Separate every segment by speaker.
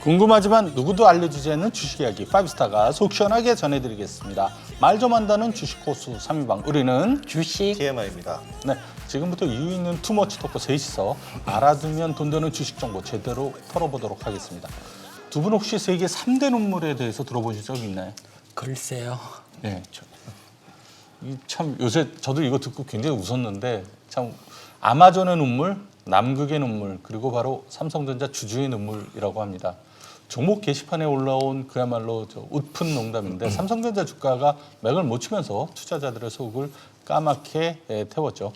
Speaker 1: 궁금하지만 누구도 알려주지 않는 주식 이야기 5스타가 속 시원하게 전해드리겠습니다. 말 좀 한다는 주식 코스 3인방 우리는
Speaker 2: 주식
Speaker 3: TMI입니다.
Speaker 1: 네, 지금부터 이유 있는 투머치 토크 셋이서 알아두면 돈 되는 주식 정보 제대로 털어보도록 하겠습니다. 두 분 혹시 세계 3대 눈물에 대해서 들어보신 적 있나요?
Speaker 2: 글쎄요.
Speaker 1: 네. 저- 이 참 요새 저도 이거 듣고 굉장히 웃었는데 참 아마존의 눈물, 남극의 눈물, 그리고 바로 삼성전자 주주의 눈물이라고 합니다. 종목 게시판에 올라온 그야말로 저 웃픈 농담인데 삼성전자 주가가 맥을 못 치면서 투자자들의 속을 까맣게 예, 태웠죠.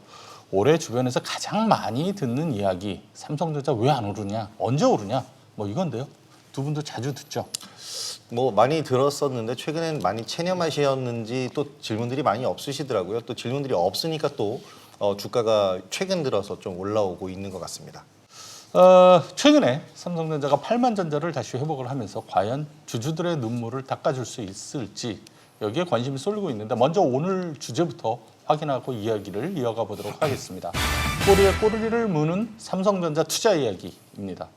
Speaker 1: 올해 주변에서 가장 많이 듣는 이야기 삼성전자 왜 안 오르냐, 언제 오르냐, 뭐 이건데요. 두 분도 자주 듣죠.
Speaker 3: 뭐 많이 들었었는데 최근엔 많이 체념하셨는지 또 질문들이 많이 없으시더라고요. 또 질문들이 없으니까 또 어, 주가가 최근 들어서 좀 올라오고 있는 것 같습니다.
Speaker 1: 어, 최근에 삼성전자가 8만 전자를 다시 회복을 하면서 과연 주주들의 눈물을 닦아줄 수 있을지 여기에 관심이 쏠리고 있는데 먼저 오늘 주제부터 확인하고 이야기를 이어가 보도록 하겠습니다. 꼬리에 꼬리를 무는 삼성전자 투자 이야기입니다.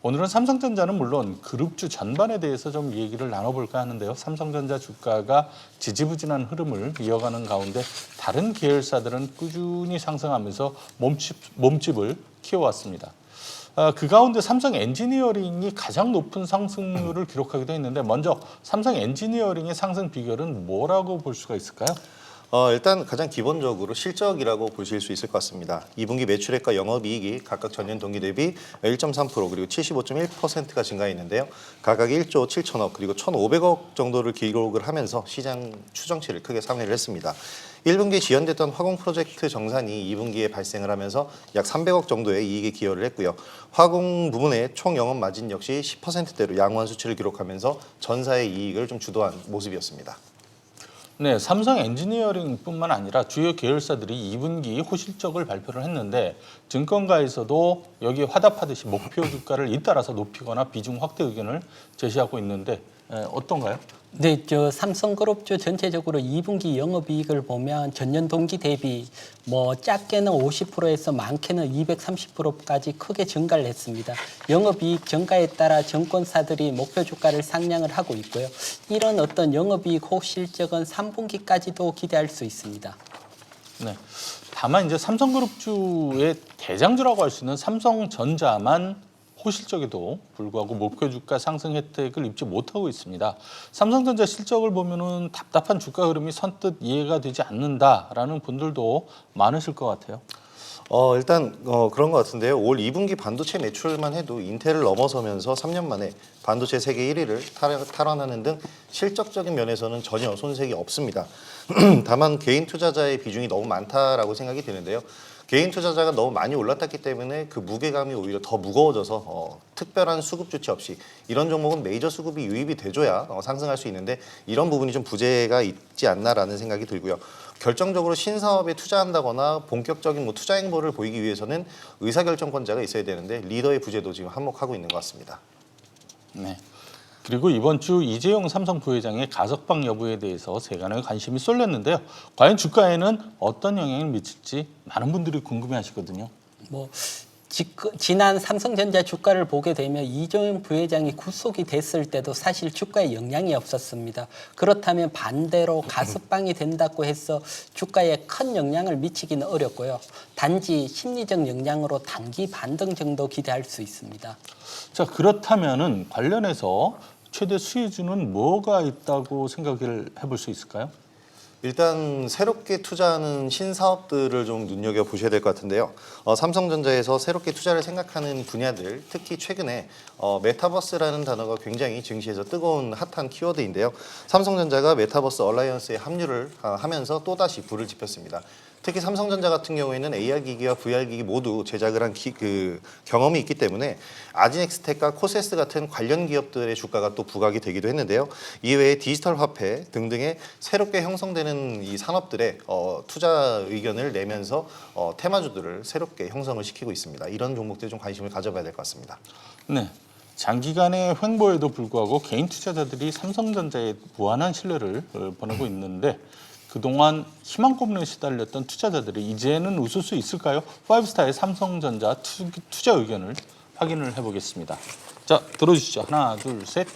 Speaker 1: 오늘은 삼성전자는 물론 그룹주 전반에 대해서 좀 얘기를 나눠볼까 하는데요. 삼성전자 주가가 지지부진한 흐름을 이어가는 가운데 다른 계열사들은 꾸준히 상승하면서 몸집, 몸집을 키워왔습니다. 아, 그 가운데 삼성 엔지니어링이 가장 높은 상승률을 기록하기도 했는데 먼저 삼성 엔지니어링의 상승 비결은 뭐라고 볼 수가 있을까요?
Speaker 3: 어, 일단 가장 기본적으로 실적이라고 보실 수 있을 것 같습니다. 2분기 매출액과 영업이익이 각각 전년 동기 대비 1.3% 그리고 75.1%가 증가했는데요. 각각 1조 7천억 그리고 1,500억 정도를 기록을 하면서 시장 추정치를 크게 상회를 했습니다. 1분기에 지연됐던 화공 프로젝트 정산이 2분기에 발생을 하면서 약 300억 정도의 이익에 기여를 했고요. 화공 부분의 총 영업 마진 역시 10%대로 양호한 수치를 기록하면서 전사의 이익을 좀 주도한 모습이었습니다.
Speaker 1: 네, 삼성 엔지니어링뿐만 아니라 주요 계열사들이 2분기 호실적을 발표를 했는데 증권가에서도 여기에 화답하듯이 목표 주가를 잇따라서 높이거나 비중 확대 의견을 제시하고 있는데 에, 어떤가요?
Speaker 2: 네, 저 삼성그룹주 전체적으로 2분기 영업이익을 보면 전년 동기 대비 뭐 작게는 50%에서 많게는 230%까지 크게 증가를 했습니다. 영업이익 증가에 따라 증권사들이 목표 주가를 상향을 하고 있고요. 이런 어떤 영업이익 호실적은 3분기까지도 기대할 수 있습니다.
Speaker 1: 네. 다만 이제 삼성그룹주의 대장주라고 할 수 있는 삼성전자만 호실적에도 불구하고 목표 주가 상승 혜택을 입지 못하고 있습니다. 삼성전자 실적을 보면은 답답한 주가 흐름이 선뜻 이해가 되지 않는다라는 분들도 많으실 것 같아요.
Speaker 3: 어 일단 어 그런 것 같은데요. 올 2분기 반도체 매출만 해도 인텔을 넘어서면서 3년 만에 반도체 세계 1위를 탈환하는 등 실적적인 면에서는 전혀 손색이 없습니다. 다만 개인 투자자의 비중이 너무 많다라고 생각이 드는데요. 개인 투자자가 너무 많이 올라탔기 때문에 그 무게감이 오히려 더 무거워져서 어, 특별한 수급 조치 없이 이런 종목은 메이저 수급이 유입이 돼줘야 어, 상승할 수 있는데 이런 부분이 좀 부재가 있지 않나라는 생각이 들고요. 결정적으로 신사업에 투자한다거나 본격적인 뭐 투자 행보를 보이기 위해서는 의사결정권자가 있어야 되는데 리더의 부재도 지금 한몫하고 있는 것 같습니다.
Speaker 1: 네. 그리고 이번 주 이재용 삼성 부회장의 가석방 여부에 대해서 세간의 관심이 쏠렸는데요. 과연 주가에는 어떤 영향을 미칠지 많은 분들이 궁금해하시거든요.
Speaker 2: 뭐 지, 지난 삼성전자 주가를 보게 되면 이재용 부회장이 구속이 됐을 때도 사실 주가에 영향이 없었습니다. 그렇다면 반대로 가석방이 된다고 해서 주가에 큰 영향을 미치기는 어렵고요. 단지 심리적 영향으로 단기 반등 정도 기대할 수 있습니다.
Speaker 1: 자 그렇다면은 관련해서 최대 수혜주는 뭐가 있다고 생각을 해볼 수 있을까요?
Speaker 3: 일단 새롭게 투자하는 신사업들을 좀 눈여겨 보셔야 될 것 같은데요. 어, 삼성전자에서 새롭게 투자를 생각하는 분야들, 특히 최근에 어, 메타버스라는 단어가 굉장히 증시에서 뜨거운 핫한 키워드인데요. 삼성전자가 메타버스 얼라이언스에 합류를 아, 하면서 또 다시 불을 지폈습니다. 특히 삼성전자 같은 경우에는 AR 기기와 VR 기기 모두 제작을 한그 경험이 있기 때문에 아진엑스텍과 코세스 같은 관련 기업들의 주가가 또 부각이 되기도 했는데요. 이외에 디지털 화폐 등등의 새롭게 형성되는 이 산업들의 어, 투자 의견을 내면서 어, 테마주들을 새롭게 형성을 시키고 있습니다. 이런 종목들 좀 관심을 가져봐야 될 것 같습니다.
Speaker 1: 네. 장기간의 횡보에도 불구하고 개인 투자자들이 삼성전자에 무한한 신뢰를 어, 보내고 있는데 그동안 희망 고문에 시달렸던 투자자들이 이제는 웃을 수 있을까요? 파이브스타의 삼성전자 투, 투자 의견을 확인을 해보겠습니다. 자, 들어주시죠. 하나, 둘, 셋.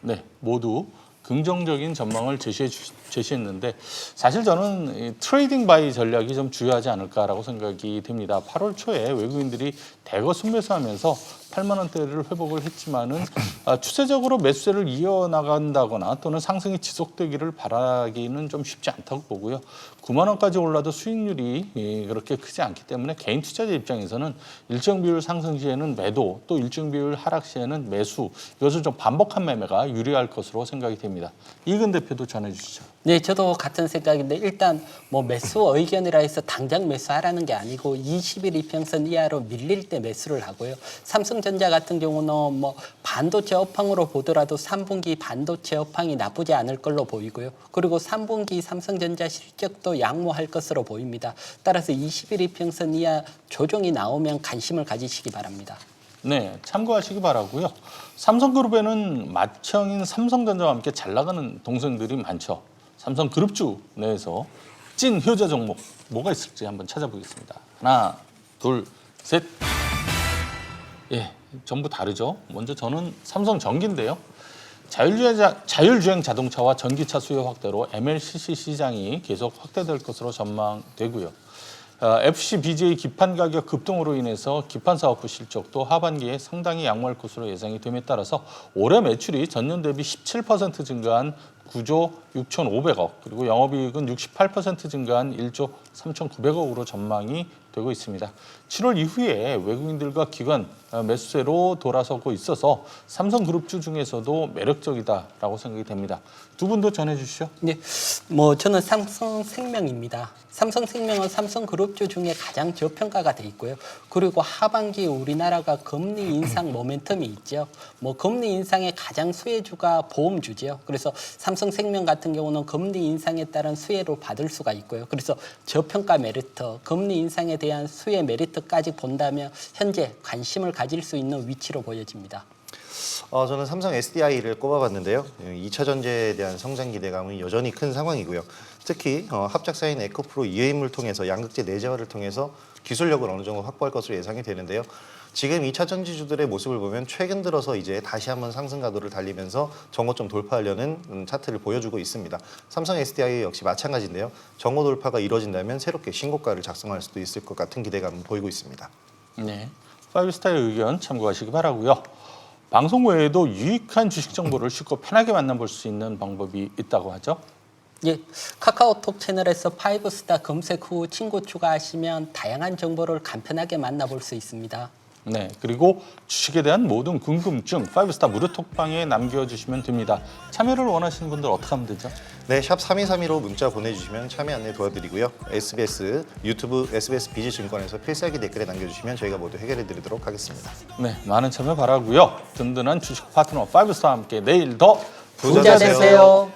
Speaker 1: 네, 모두 긍정적인 전망을 제시해 주, 제시했는데 사실 저는 이 트레이딩 바이 전략이 좀 중요하지 않을까라고 생각이 됩니다. 8월 초에 외국인들이 대거 순매수하면서 8만 원대를 회복을 했지만은 아, 추세적으로 매수세를 이어나간다거나 또는 상승이 지속되기를 바라기는 좀 쉽지 않다고 보고요. 9만 원까지 올라도 수익률이 예, 그렇게 크지 않기 때문에 개인 투자자 입장에서는 일정 비율 상승 시에는 매도 또 일정 비율 하락 시에는 매수 이것을 좀 반복한 매매가 유리할 것으로 생각이 됩니다. 이근 대표도 전해 주시죠.
Speaker 2: 네, 저도 같은 생각인데 일단 뭐 매수 의견이라 해서 당장 매수하라는 게 아니고 20일 이평선 이하로 밀릴 때 매수를 하고요. 삼성전자 같은 경우는 뭐 반도체 업황으로 보더라도 3분기 반도체 업황이 나쁘지 않을 걸로 보이고요. 그리고 3분기 삼성전자 실적도 양호할 것으로 보입니다. 따라서 20일 이평선 이하 조정이 나오면 관심을 가지시기 바랍니다.
Speaker 1: 네, 참고하시기 바라고요. 삼성그룹에는 맏형인 삼성전자와 함께 잘 나가는 동생들이 많죠. 삼성 그룹주 내에서 찐 효자 종목 뭐가 있을지 한번 찾아보겠습니다. 하나, 둘, 셋. 예, 전부 다르죠. 먼저 저는 삼성 전기인데요. 자율주행, 자율주행 자동차와 전기차 수요 확대로 MLCC 시장이 계속 확대될 것으로 전망되고요. 어, FC BJ 기판 가격 급등으로 인해서 기판 사업부 실적도 하반기에 상당히 양호할 것으로 예상이 됨에 따라서 올해 매출이 전년 대비 17% 증가한 9조 6,500억 그리고 영업이익은 68% 증가한 1조 3,900억으로 전망이 되고 있습니다. 7월 이후에 외국인들과 기관 어, 매수세로 돌아서고 있어서 삼성그룹주 중에서도 매력적이다라고 생각이 됩니다. 두 분도 전해주시죠.
Speaker 2: 네, 뭐 저는 삼성생명입니다. 삼성생명은 삼성그룹주 중에 가장 저평가가 돼 있고요. 그리고 하반기 우리나라가 금리 인상 모멘텀이 있죠. 뭐 금리 인상의 가장 수혜주가 보험주죠. 그래서 삼성생명 같은 경우는 금리 인상에 따른 수혜를 받을 수가 있고요. 그래서 저평가 메리트, 금리 인상에 대한 수혜 메리트까지 본다면 현재 관심을 가질 수 있는 위치로 보여집니다.
Speaker 3: 어, 저는 삼성 SDI를 꼽아봤는데요. 2차 전지에 대한 성장 기대감은 여전히 큰 상황이고요. 특히 어, 합작사인 에코프로 이해임을 통해서 양극재 내재화를 통해서 기술력을 어느 정도 확보할 것으로 예상이 되는데요. 지금 2차 전지주들의 모습을 보면 최근 들어서 이제 다시 한번 상승 가도를 달리면서 정고점 돌파하려는 음, 차트를 보여주고 있습니다. 삼성 SDI 역시 마찬가지인데요. 정고 돌파가 이루어진다면 새롭게 신고가를 작성할 수도 있을 것 같은 기대감을 보이고 있습니다.
Speaker 1: 네. 파이브스타의 의견 참고하시기 바라고요. 방송 외에도 유익한 주식 정보를 쉽고 편하게 만나볼 수 있는 방법이 있다고 하죠.
Speaker 2: 예, 카카오톡 채널에서 파이브스타 검색 후 친구 추가하시면 다양한 정보를 간편하게 만나볼 수 있습니다.
Speaker 1: 네. 그리고 주식에 대한 모든 궁금증 파이브스타 무료 톡방에 남겨주시면 됩니다. 참여를 원하시는 분들 어떻게 하면 되죠?
Speaker 3: 네, 샵 3232로 문자 보내주시면 참여 안내 도와드리고요. SBS, 유튜브, SBS 비즈증권에서 필살기 댓글에 남겨주시면 저희가 모두 해결해드리도록 하겠습니다.
Speaker 1: 네. 많은 참여 바라고요. 든든한 주식 파트너 파이브스타와 함께 내일 더
Speaker 2: 부자 되세요.